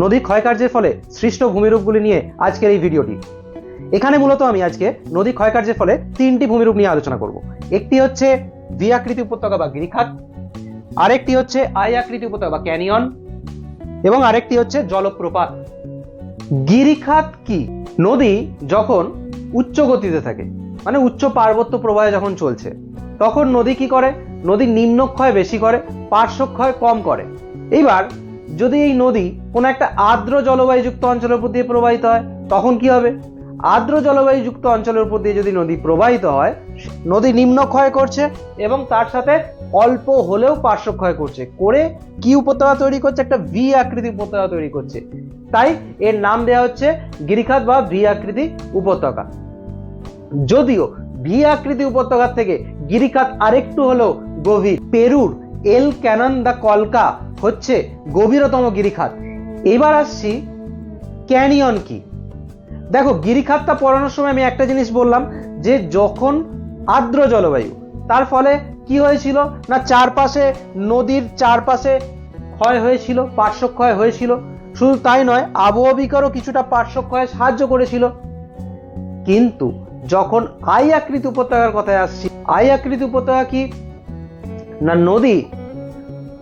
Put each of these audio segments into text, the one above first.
নদীর ক্ষয়কার্যের ফলে সৃষ্ট ভূমিরূপগুলি নিয়ে আজকের এই ভিডিওটি। এখানে মূলত আমি আজকে নদী ক্ষয়কার্যের ফলে তিনটি ভূমিরূপ নিয়ে আলোচনা করব। একটি হচ্ছে ভি আকৃতি উপত্যকা বা গিরিখাত, আরেকটি হচ্ছে আই আকৃতি উপত্যকা বা ক্যানিয়ন, এবং আরেকটি হচ্ছে জলপ্রপাত। গিরিখাত কি? নদী যখন উচ্চ গতিতে থাকে মানে উচ্চ পার্বত্য প্রবাহে যখন চলছে, তখন নদী কি করে? নদী নিম্নক্ষয় বেশি করে, পার্শ্বক্ষয় কম করে। এইবার যদি এই নদী কোনো একটা আর্দ্র জলবায়ুযুক্ত অঞ্চলের উপর দিয়ে প্রবাহিত হয়, তখন কি হবে? আর্দ্র জলবায়ুযুক্ত অঞ্চলের উপর দিয়ে যদি নদী প্রবাহিত হয়, নদী নিম্নক্ষয় করছে এবং তার সাথে অল্প হলেও পার্শ্বক্ষয় করছে। করে কি উপত্যকা তৈরি করছে? একটা ভি আকৃতি উপত্যকা তৈরি করছে। তাই এর নাম দেওয়া হচ্ছে গিরিখাত বা ভি আকৃতি উপত্যকা। যদিও ভি আকৃতি উপত্যকার থেকে গিরিখাত আরেকটু হলেও গভীর, পেরুর এল ক্যানন দা কলকা হচ্ছে গভীরতম গিরিখাত। এবার আসছি ক্যানিয়ন কি। দেখো, গিরিখাতটা পড়ানোর সময় আমি একটা জিনিস বললাম যে যখন আর্দ্র জলবায়ু, তার ফলে কি হয়েছিল না চারপাশে নদীর চারপাশে ক্ষয় হয়েছিল, পার্শ্বক্ষয় হয়েছিল। শুধু তাই নয়, আবহবিকারও কিছুটা পার্শ্বক্ষয়ে সাহায্য করেছিল। কিন্তু যখন আই আকৃতি উপত্যকার কথায় আসছি, আই আকৃতি উপত্যকা কি? না নদী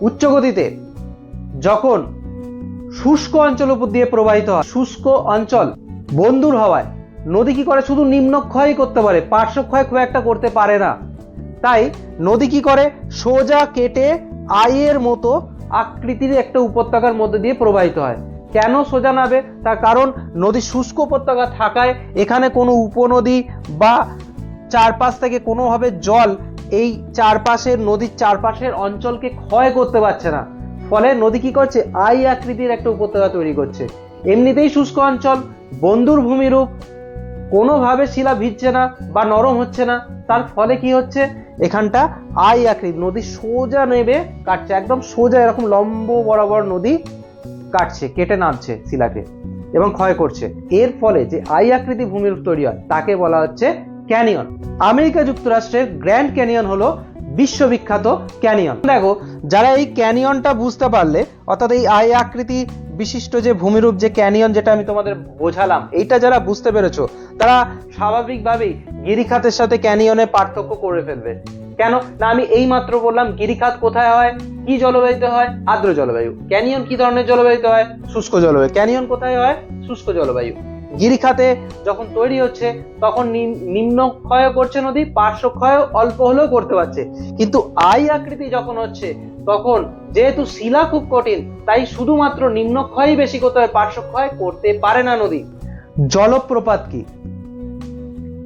উচ্চ গতিতে যখন শুষ্ক অঞ্চল উপর দিয়ে প্রবাহিত হয়, শুষ্ক অঞ্চল বন্ধুর হওয়ায়, নদী কি করে শুধু নিম্নক্ষয়ই করতে পারে পার্শ্বক্ষয় খুব একটা করতে পারে না। তাই নদী কি করে সোজা কেটে আয়ের মতো আকৃতির একটা উপত্যকার মধ্যে দিয়ে প্রবাহিত হয়। কেন সোজা নাবে তার কারণ নদী শুষ্ক উপত্যকা থাকায় এখানে কোনো উপনদী বা চারপাশ থেকে কোনোভাবে জল এই চারপাশের নদীর চারপাশের অঞ্চলকে ক্ষয় করতে পারছে না। ফলে নদী কি করছে? আই আকৃতির একটা উপত্যকা তৈরি করছে। এমনিতেই শুষ্ক অঞ্চল বন্ধুর ভূমিরূপ, কোনোভাবে শিলা ভিজছে না বা নরম হচ্ছে না। তার ফলে কি হচ্ছে? এখানটা আই আকৃতি, নদী সোজা নেবে, কাটছে, একদম সোজা, এরকম লম্ব বরাবর নদী কাটছে, কেটে নামছে শিলাকে এবং ক্ষয় করছে। এর ফলে যে আই আকৃতি ভূমিরূপ তৈরি হয়, তাকে বলা হচ্ছে ক্যানিয়ন। আমেরিকা যুক্তরাষ্ট্রের গ্র্যান্ড ক্যানিয়ন হলো বিশ্ববিখ্যাত ক্যানিয়ন। দেখো, যারা এই ক্যানিয়নটা বুঝতে পারলে, অর্থাৎ এই আয় আকৃতি বিশিষ্ট যে ভূমিরূপ, যে ক্যানিয়ন যেটা আমি তোমাদের বোঝালাম, এইটা যারা বুঝতে পেরেছ, তারা স্বাভাবিকভাবেই গিরিখাতের সাথে ক্যানিয়নের পার্থক্য করে ফেলবে। কেন? না, আমি এই মাত্র বললাম, গিরিখাত কোথায় হয়? কি জলবায়ুতে হয়? আর্দ্র জলবায়ু। ক্যানিয়ন কি ধরনের জলবায়ুতে হয়? শুষ্ক জলবায়ু। ক্যানিয়ন কোথায় হয়? শুষ্ক জলবায়ু। গিরিখাতে যখন তৈরি হচ্ছে, তখন নিম- নিম্নক্ষয় করছে নদী পার্শ্বক্ষয় অল্প হলেও করতে পারছে। কিন্তু আই আকৃতি যখন হচ্ছে, তখন যেহেতু শিলা খুব কঠিন, তাই শুধুমাত্র নিম্নক্ষয়ই বেশি করতে হয় পার্শ্বক্ষয় করতে পারে না নদী। জলপ্রপাত কি?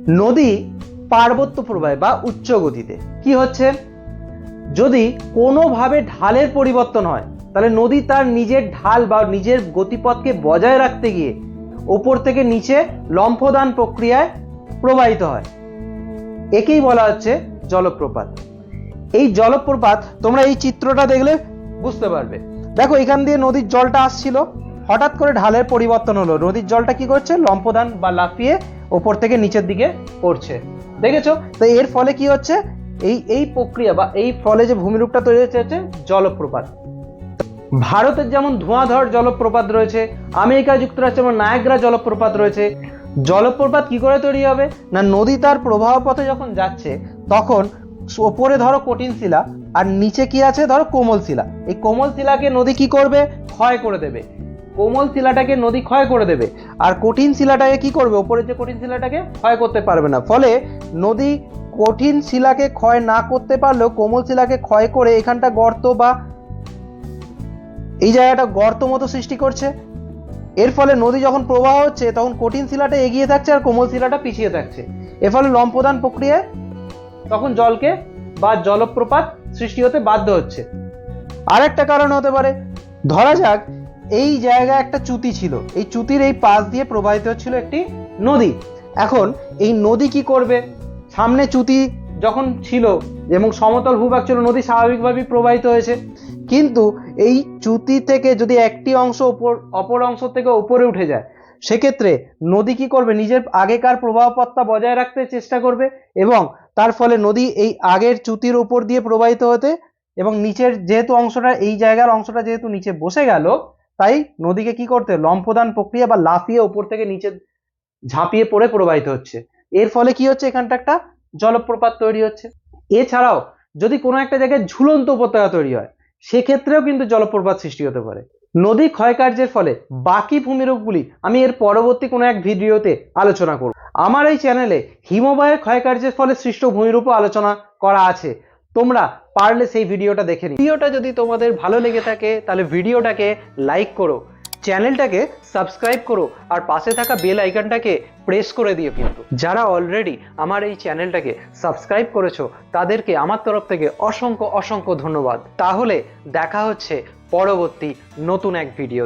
নদী পার্বত্য প্রবাহে বা উচ্চ গতিতে। কি হচ্ছে? যদি কোনোভাবে ঢালের পরিবর্তন হয়, তাহলে নদী তার নিজের ঢাল বা নিজের গতিপথকে বজায় রাখতে গিয়ে ওপর থেকে নিচে লম্ফদান প্রক্রিয়ায় প্রবাহিত হয়। একেই বলা হচ্ছে জলপ্রপাত। এই জলপ্রপাত তোমরা এই চিত্রটা দেখলে বুঝতে পারবে। দেখো, এখান দিয়ে নদীর জলটা আসছিল। হঠাৎ করে ঢালের পরিবর্তন হলো। নদীর জলটা কি করছে? লম্ফদান বা লাফিয়ে ওপর থেকে নিচের দিকে পড়ছে। দেখেছ? তো এর ফলে কি হচ্ছে? এই এই প্রক্রিয়া বা এই ফলে যে ভূমিরূপটা তৈরি হচ্ছে হচ্ছে জলপ্রপাত। ভারতের যেমন ধোঁয়াধর জলপ্রপাত রয়েছে, আমেরিকা যুক্তরাষ্ট্রে যেমন নায়াগ্রা জলপ্রপাত রয়েছে, জলপ্রপাত কি করে তৈরি হবে? না, নদী তার প্রবাহ পথে যখন যাচ্ছে, তখন ওপরে ধরো কঠিন শিলা, আর নিচে কি আছে? ধরো কোমল শিলা। এই কোমল শিলাকে নদী কি করবে? ক্ষয় করে দেবে। কোমল শিলাটাকে নদী ক্ষয় করে দেবে। আর কঠিন শিলাটাকে কি করবে? ওপরের যে কঠিন শিলাটাকে ক্ষয় করতে পারবে না। ফলে নদী কঠিন শিলাকে ক্ষয় না করতে পারলেও কোমল শিলাকে ক্ষয় করে এখানটা গর্ত বা এই জায়গাটা গর্ত মতো সৃষ্টি করছে। এর ফলে নদী যখন প্রবাহ হচ্ছে, তখন কঠিন শিলাটা এগিয়ে থাকছে আর কোমল শিলাটা পিছিয়ে থাকছে। এর ফলে লম্পদান প্রক্রিয়ায় তখন জলকে বা জলপ্রপাত সৃষ্টি হতে বাধ্য হচ্ছে। আর একটা কারণ হতে পারে। ধরা যাক, এই জায়গায় একটা চ্যুতি ছিল। এই চুতির এই পাশ দিয়ে প্রবাহিত হচ্ছিল একটি নদী। এখন এই নদী কি করবে? সামনে চুতি যখন ছিল এবং সমতল ভূভাগ ছিল, নদী স্বাভাবিকভাবেই প্রবাহিত হয়েছে। কিন্তু এই চ্যুতি থেকে যদি একটি অংশ ওপর অপর অংশ থেকে উপরে উঠে যায়, সেক্ষেত্রে নদী কি করবে? নিজের আগেকার প্রবাহপত্তা বজায় রাখতে চেষ্টা করবে এবং তার ফলে নদী এই আগের চ্যুতির উপর দিয়ে প্রবাহিত হতে এবং নিচের যেহেতু অংশটা, এই জায়গার অংশটা যেহেতু নিচে বসে গেল, তাই নদীকে কি করতে লম্ফদান প্রক্রিয়া বা লাফিয়ে উপর থেকে নিচে ঝাঁপিয়ে পড়ে প্রবাহিত হচ্ছে। এর ফলে কি হচ্ছে? এখানটা একটা জলপ্রপাত তৈরি হচ্ছে। এছাড়াও যদি কোনো একটা জায়গায় ঝুলন্ত উপত্যকা তৈরি হয় সেক্ষেত্রেও কিন্তু জলপ্রপাত সৃষ্টি হতে পারে। নদী ক্ষয়কার্যের ফলে বাকি ভূমিরূপগুলি আমি এর পরবর্তী কোনো এক ভিডিওতে আলোচনা করব। আমার এই চ্যানেলে হিমবাহের ক্ষয়কার্যের ফলে সৃষ্ট ভূমিরূপও আলোচনা করা আছে। তোমরা পারলে সেই ভিডিওটা দেখে নিও। ভিডিওটা যদি তোমাদের ভালো লেগে থাকে, তাহলে ভিডিওটাকে লাইক করো। চ্যানেলটাকে সাবস্ক্রাইব করো আর পাশে থাকা বেল আইকনটাকে প্রেস করে দিও কিন্তু। যারা অলরেডি আমার এই চ্যানেলটাকে সাবস্ক্রাইব করেছ, তাদেরকে আমার তরফ থেকে অসংখ্য অসংখ্য ধন্যবাদ। তাহলে দেখা হচ্ছে পরবর্তী নতুন এক ভিডিও